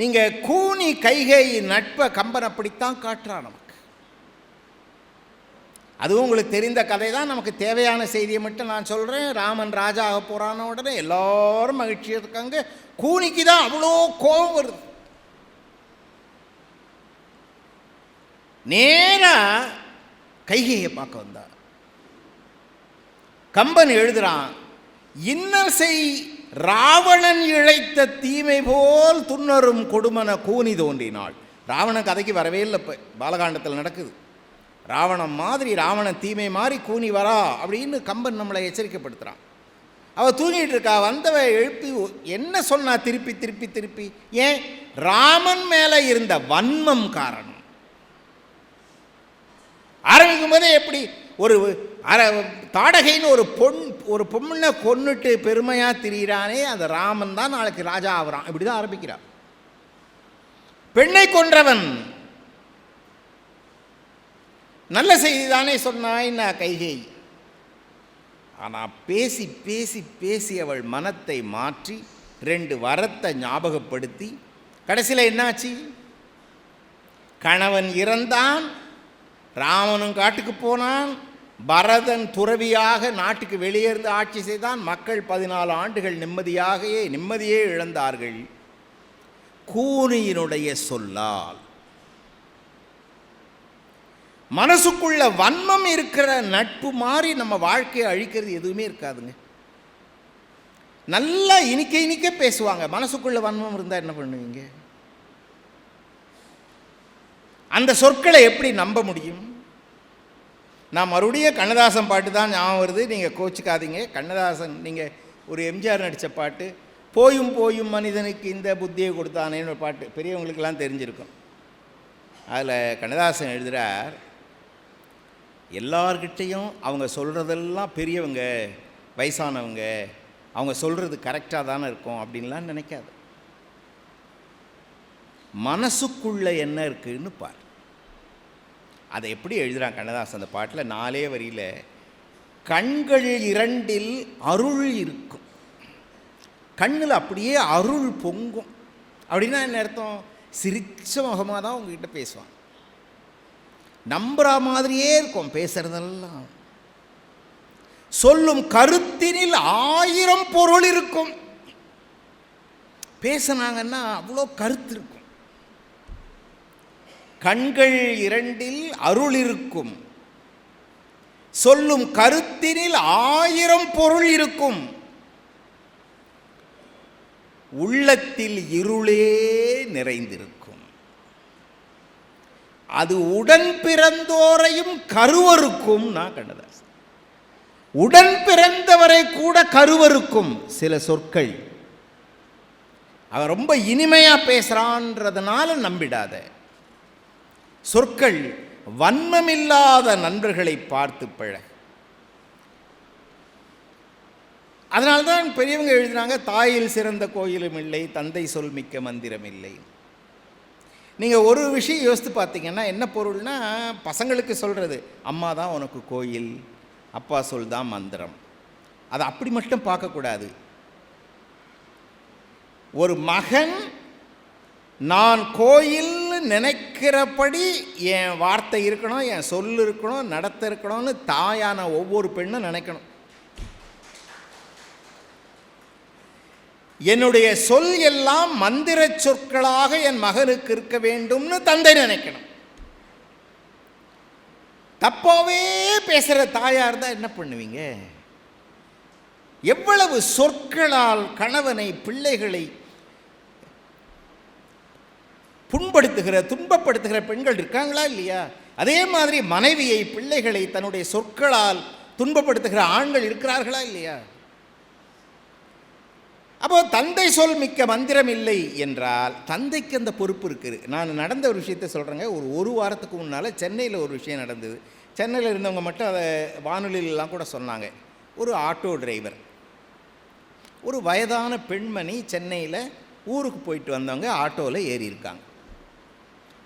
நீங்கள் கூனி கைகை நட்பை கம்பன் அப்படித்தான் காட்டுறான் நமக்கு. அதுவும் உங்களுக்கு தெரிந்த கதை தான் நமக்கு தேவையான செய்தியை மட்டும் நான் சொல்கிறேன் ராமன் ராஜா ஆக போகிறான உடனே எல்லாரும் மகிழ்ச்சியாக இருக்காங்க. கூனிக்கு தான் அவ்வளோ கோபம் வருது. நேராக கைகையை பார்க்க வந்தார். கம்பன் எழுதுறான் இன்னசை ராவணன் இழைத்த தீமை போல் துன்னரும் கொடுமன கூனி தோன்றினாள். ராவணன் கதைக்கு வரவே இல்லை இப்போ பாலகாண்டத்தில் நடக்குது. ராவணன் மாதிரி ராவணன் தீமை மாதிரி கூனி வரா அப்படின்னு கம்பன் நம்மளை எச்சரிக்கைப்படுத்துகிறான் அவள் தூங்கிட்டு இருக்கா வந்தவ எழுப்பி என்ன சொன்னா திருப்பி திருப்பி திருப்பி? ஏன்? ராமன் மேலே இருந்த வன்மம் காரணம். ஆரம்பிக்கும் போதே எப்படி? ஒரு அர தாடகைன்னு ஒரு பொன் ஒரு பொண்ணை கொன்னுட்டு பெருமையாக திரியிறானே அந்த ராமன் தான் நாளைக்கு ராஜா ஆகிறான். இப்படி தான் ஆரம்பிக்கிறான் பெண்ணை கொன்றவன். நல்ல செய்தி தானே சொன்னாய் நான் கைகை? ஆனால் பேசி பேசி பேசி அவள் மனத்தை மாற்றி ரெண்டு வரத்தை ஞாபகப்படுத்தி கடைசியில் என்னாச்சு? கணவன் இறந்தான் ராமனும் காட்டுக்கு போனான் பரதன் துறவியாக நாட்டுக்கு வெளியே ஆட்சி செய்தான். மக்கள் பதினாலு ஆண்டுகள் நிம்மதியாகவே நிம்மதியே இழந்தார்கள். கூனியினுடைய சொல்லால். மனசுக்குள்ள வன்மம் இருக்கிற நட்பு மாதிரி நம்ம வாழ்க்கையை அழிக்கிறது எதுவுமே இருக்காதுங்க. நல்லா இனிக்க இனிக்க பேசுவாங்க. மனசுக்குள்ள வன்மம் இருந்தால் என்ன பண்ணுவீங்க? அந்த சொற்களை எப்படி நம்ப முடியும்? நான் மறுபடியும் கண்ணதாசன் பாட்டு தான் ஞாபகம் வருது. நீங்கள் கோச்சிக்காதீங்க. கண்ணதாசன் நீங்கள் ஒரு எம்ஜிஆர் நடித்த பாட்டு போயும் போயும் மனிதனுக்கு இந்த புத்தியை கொடுத்தானேன்னு ஒரு பாட்டு பெரியவங்களுக்கெல்லாம் தெரிஞ்சிருக்கும். அதில் கண்ணதாசன் எழுதுகிறார் எல்லார்கிட்டேயும் அவங்க சொல்கிறதெல்லாம் பெரியவங்க வயசானவங்க அவங்க சொல்கிறது கரெக்டாக தானே இருக்கும் அப்படின்லாம் நினைக்காது. மனசுக்குள்ளே என்ன இருக்குதுன்னு பார். அதை எப்படி எழுதுகிறான் கண்ணதாசன் அந்த பாட்டில்? நாலே வரியில் கண்கள் இரண்டில் அருள் இருக்கும். கண்ணில் அப்படியே அருள் பொங்கும். அப்படின்னா என்ன அர்த்தம்? சிரிச்ச முகமாக தான் உங்ககிட்ட பேசுவான். நம்புகிற மாதிரியே இருக்கும் பேசுறதெல்லாம். சொல்லும் கருத்தினில் ஆயிரம் பொருள் இருக்கும். பேசுனாங்கன்னா அவ்வளோ கருத்து இருக்கும். கண்கள் இரண்டில் அருள் இருக்கும் சொல்லும் கருத்தினில் ஆயிரம் பொருள் இருக்கும். உள்ளத்தில் இருளே நிறைந்திருக்கும். அது உடன் பிறந்தோரையும் கருவருக்கும் நான் கண்ணதாஸ் உடன் பிறந்தவரை கூட கருவருக்கும் சில சொற்கள். அவன் ரொம்ப இனிமையா பேசுறான்றதுனால நம்பிடாத. சொற்கள் வன்மமில்லாத நண்பர்களை பார்த்து பழக. அதனால்தான் பெரியவங்க எழுதினாங்க தாயில் சிறந்த கோயிலும் இல்லை தந்தை சொல் மிக்க மந்திரம் இல்லை. நீங்கள் ஒரு விஷயம் யோசித்து பார்த்தீங்கன்னா என்ன பொருள்னா பசங்களுக்கு சொல்கிறது அம்மா தான் உனக்கு கோயில் அப்பா சொல் தான் மந்திரம். அதை அப்படி மட்டும் பார்க்கக்கூடாது. ஒரு மகன் நான் கோயில் நினைக்கிறபடி என் வார்த்தை இருக்கணும் என் சொல் இருக்கணும் நடத்த இருக்கணும்னு தாயான ஒவ்வொரு பெண்ணும் நினைக்கணும். என்னுடைய சொல் எல்லாம் மந்திர சொற்களாக என் மகனுக்கு இருக்க வேண்டும்னு தந்தை நினைக்கணும். தப்பாவே பேசுகிற தாயார் தான் என்ன பண்ணுவீங்க? எவ்வளவு சொற்களால் கணவனை பிள்ளைகளை புண்படுத்துகிற துன்பப்படுத்துகிற பெண்கள் இருக்காங்களா இல்லையா? அதே மாதிரி மனைவியை பிள்ளைகளை தன்னுடைய சொற்களால் துன்பப்படுத்துகிற ஆண்கள் இருக்கிறார்களா இல்லையா? அப்போ தந்தை சொல் மிக்க மந்திரம் இல்லை என்றால் தந்தைக்கு அந்த பொறுப்பு இருக்குது. நான் நடந்த ஒரு விஷயத்தை சொல்கிறேங்க ஒரு ஒரு வாரத்துக்கு முன்னால் சென்னையில் ஒரு விஷயம் நடந்தது. சென்னையில் இருந்தவங்க மட்டும் அதை வானொலியிலலாம் கூட சொன்னாங்க. ஒரு ஆட்டோ டிரைவர். ஒரு வயதான பெண்மணி சென்னையில் ஊருக்கு போயிட்டு வந்தவங்க ஆட்டோவில் ஏறியிருக்காங்க.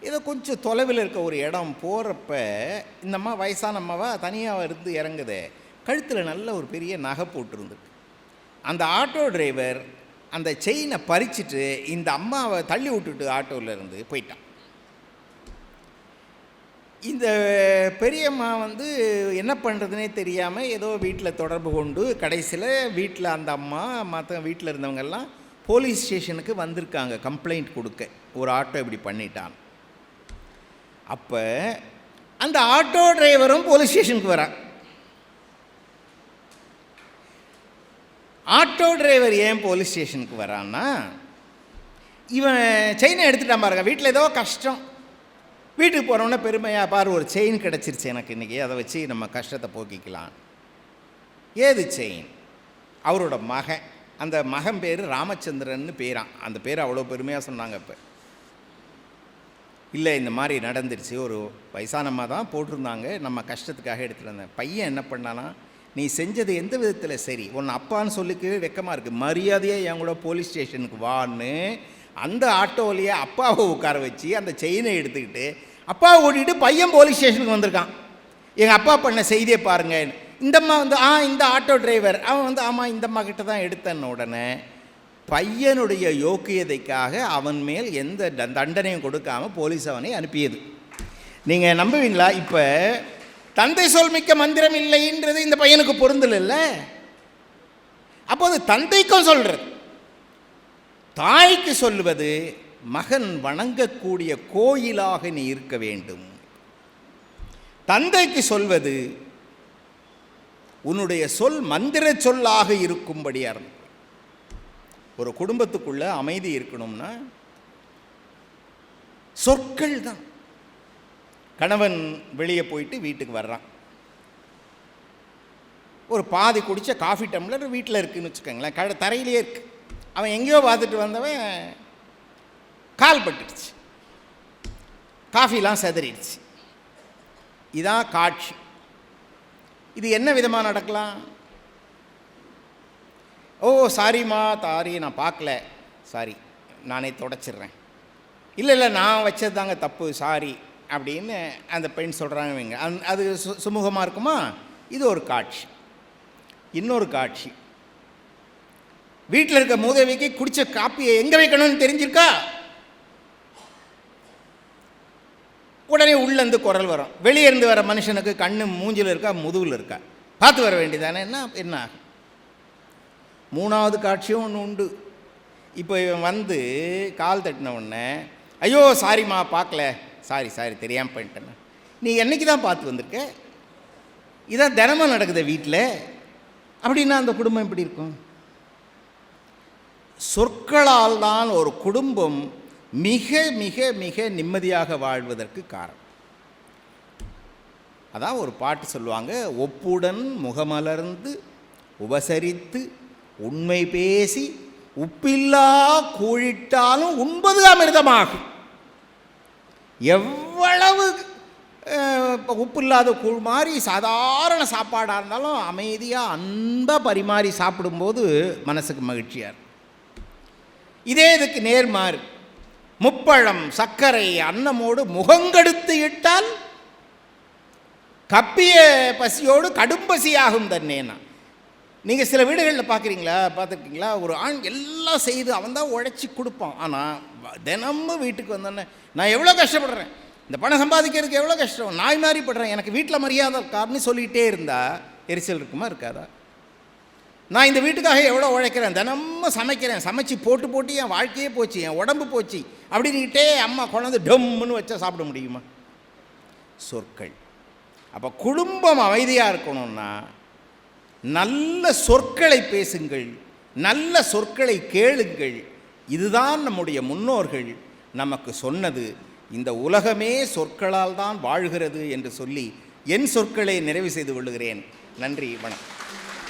ஏதோ கொஞ்சம் தொலைவில் இருக்க ஒரு இடம் போகிறப்ப இந்த அம்மா வயசான அம்மாவா? தனியாக இருந்து இறங்குதே. கழுத்தில் நல்ல ஒரு பெரிய நகை போட்டிருந்துருக்கு. அந்த ஆட்டோ டிரைவர் அந்த செயினை பறிச்சுட்டு இந்த அம்மாவை தள்ளி விட்டுட்டு ஆட்டோவில் இருந்து போயிட்டான். இந்த பெரியம்மா வந்து என்ன பண்ணுறதுனே தெரியாமல் ஏதோ வீட்டில் தொடர்பு கொண்டு கடைசியில் வீட்டில் அந்த அம்மா மற்ற வீட்டில் இருந்தவங்கெல்லாம் போலீஸ் ஸ்டேஷனுக்கு வந்திருக்காங்க கம்ப்ளைண்ட் கொடுக்க. ஒரு ஆட்டோ இப்படி பண்ணிட்டான். அப்போ அந்த ஆட்டோ டிரைவரும் போலீஸ் ஸ்டேஷனுக்கு வரான். ஆட்டோ டிரைவர் ஏன் போலீஸ் ஸ்டேஷனுக்கு வரான்னா இவன் செயினை எடுத்துட்டான் பாருங்க வீட்டில் ஏதோ கஷ்டம். வீட்டுக்கு போகிறவனே பெருமையாக பாரு ஒரு செயின் கிடச்சிருச்சு எனக்கு இன்றைக்கி அதை வச்சு நம்ம கஷ்டத்தை போக்கிக்கலாம். ஏது செயின் அவரோட மகன். அந்த மகன் பேர் ராமச்சந்திரன்னு பேரான். அந்த பேர் அவ்வளோ பெருமையாக சொன்னாங்க இப்போ. இல்லை இந்த மாதிரி நடந்துருச்சு ஒரு வயசானம்மா தான் போட்டிருந்தாங்க. நம்ம கஷ்டத்துக்காக எடுத்துகிட்டு வந்தேன். பையன் என்ன பண்ணானா நீ செஞ்சது எந்த விதத்தில் சரி? உன் அப்பான்னு சொல்லிக்கவே வெக்கமாக இருக்குது மரியாதையாக என் கூட போலீஸ் ஸ்டேஷனுக்கு வான்னு அந்த ஆட்டோவிலேயே அப்பாவை உட்கார வச்சு அந்த செயினை எடுத்துக்கிட்டு அப்பாவை ஓடிட்டு பையன் போலீஸ் ஸ்டேஷனுக்கு வந்திருக்கான். எங்கள் அப்பா பண்ண செய்தியை பாருங்கள் இந்தம்மா வந்து ஆ இந்த ஆட்டோ டிரைவர் அவன் வந்து ஆமாம் இந்தம்மா கிட்ட தான் எடுத்தேன்னு உடனே பையனுடைய யோக்கியதைக்காக அவன் மேல் எந்த த- தண்டனையும் கொடுக்காம போலீஸ் அவனை அனுப்பியது. நீங்கள் நம்புவீங்களா? இப்போ தந்தை சொல் மிக்க மந்திரம் இல்லைன்றது இந்த பையனுக்கு பொருந்தல அப்போது தந்தைக்கும் சொல்கிறது தாய்க்கு சொல்லுவது மகன் வணங்கக்கூடிய கோயிலாக நீ இருக்க வேண்டும். தந்தைக்கு சொல்வது உன்னுடைய சொல் மந்திர சொல்லாக இருக்கும்படியாக ஒரு குடும்பத்துக்குள்ளே அமைதி இருக்கணும்னா சொற்கள் தான். கணவன் வெளியே போயிட்டு வீட்டுக்கு வர்றான். ஒரு பாதி குடித்த காஃபி டம்ளர் வீட்டில் இருக்குதுன்னு வச்சுக்கோங்களேன். கட தரையிலேயே இருக்கு. அவன் எங்கேயோ பார்த்துட்டு வந்தவன் கால் பட்டுடுச்சு. காஃபிலாம் செதறிடுச்சு. இதான் காட்சி. இது என்ன விதமாக நடக்கலாம்? ஓ சாரிம்மா தாரி நான் பார்க்கல. சாரி நானே தொடச்சிட்றேன் இல்லை இல்லை நான் வச்சது தாங்க தப்பு சாரி அப்படின்னு அந்த பெண் சொல்கிறாங்க வைங்க அந் அது சு சுமூகமாக இருக்குமா? இது ஒரு காட்சி. இன்னொரு காட்சி. வீட்டில் இருக்க மூதேவிக்கு குடித்த காப்பியை எங்கே வைக்கணும்னு தெரிஞ்சிருக்கா? உடனே உள்ளேருந்து குரல் வரும். வெளியே இருந்து வர மனுஷனுக்கு கண்ணு மூஞ்சில் இருக்கா முதுகில் இருக்கா? பார்த்து வர வேண்டியதானே? என்ன என்ன ஆகும்? மூணாவது காட்சியும் ஒன்று உண்டு. இப்போ இவன் வந்து கால் தட்டின உடனே ஐயோ சாரிம்மா பார்க்கல. சாரி சாரி தெரியாமல் பண்ணிட்டேன் நீ என்னைக்கு தான் பார்த்து வந்திருக்க? இதான் தினமும் நடக்குது வீட்டில் அப்படின்னா அந்த குடும்பம் எப்படி இருக்கும்? சொற்களால் தான் ஒரு குடும்பம் மிக மிக மிக நிம்மதியாக வாழ்வதற்கு காரணம். அதான் ஒரு பாட்டு சொல்லுவாங்க ஒப்புடன் முகமலர்ந்து உபசரித்து உண்மை பேசி உப்பில்லா கூழிட்டாலும் உண்பது அமிர்தமாகும் எவ்வளவு உப்பு இல்லாத கூழ் மாதிரி சாதாரண சாப்பாடாக இருந்தாலும் அமைதியாக அன்பாக பரிமாறி சாப்பிடும்போது மனசுக்கு மகிழ்ச்சியாக இருக்கும். இதே இதுக்கு நேர்மாறு. முப்பழம் சர்க்கரை அன்னமோடு முகங்கெடுத்து இட்டால் கப்பிய பசியோடு கடும் பசியாகும் தன்னேனா. நீங்கள் சில வீடுகளில் பார்க்குறீங்களா பார்த்துருக்கீங்களா? ஒரு ஆண் எல்லாம் செய்து அவன் தான் உழைச்சி கொடுப்பான். ஆனால் தினமும் வீட்டுக்கு வந்தோன்னே நான் எவ்வளோ கஷ்டப்படுறேன்? இந்த பணம் சம்பாதிக்கிறதுக்கு எவ்வளோ கஷ்டம்? நாய் மாதிரி படுறேன். எனக்கு வீட்டில் மரியாதை இருக்காருன்னு சொல்லிகிட்டே இருந்தால் எரிச்சல் இருக்குமா இருக்காதா? நான் இந்த வீட்டுக்காக எவ்வளோ உழைக்கிறேன்? தினமும் சமைக்கிறேன். சமைச்சு போட்டு போட்டு என் வாழ்க்கையே போச்சு என் உடம்பு போச்சு. அப்படின்னுக்கிட்டே அம்மா கொண்டாந்து டம்முன்னு வச்சா சாப்பிட முடியுமா? சொற்கள். அப்போ குடும்பம் அமைதியாக இருக்கணும்னா நல்ல சொற்களை பேசுங்கள் நல்ல சொற்களை கேளுங்கள். இதுதான் நம்முடைய முன்னோர்கள் நமக்கு சொன்னது. இந்த உலகமே சொற்களால் தான் வாழ்கிறது என்று சொல்லி என் சொற்களை நிறைவு செய்து கொள்கிறேன் நன்றி வணக்கம்.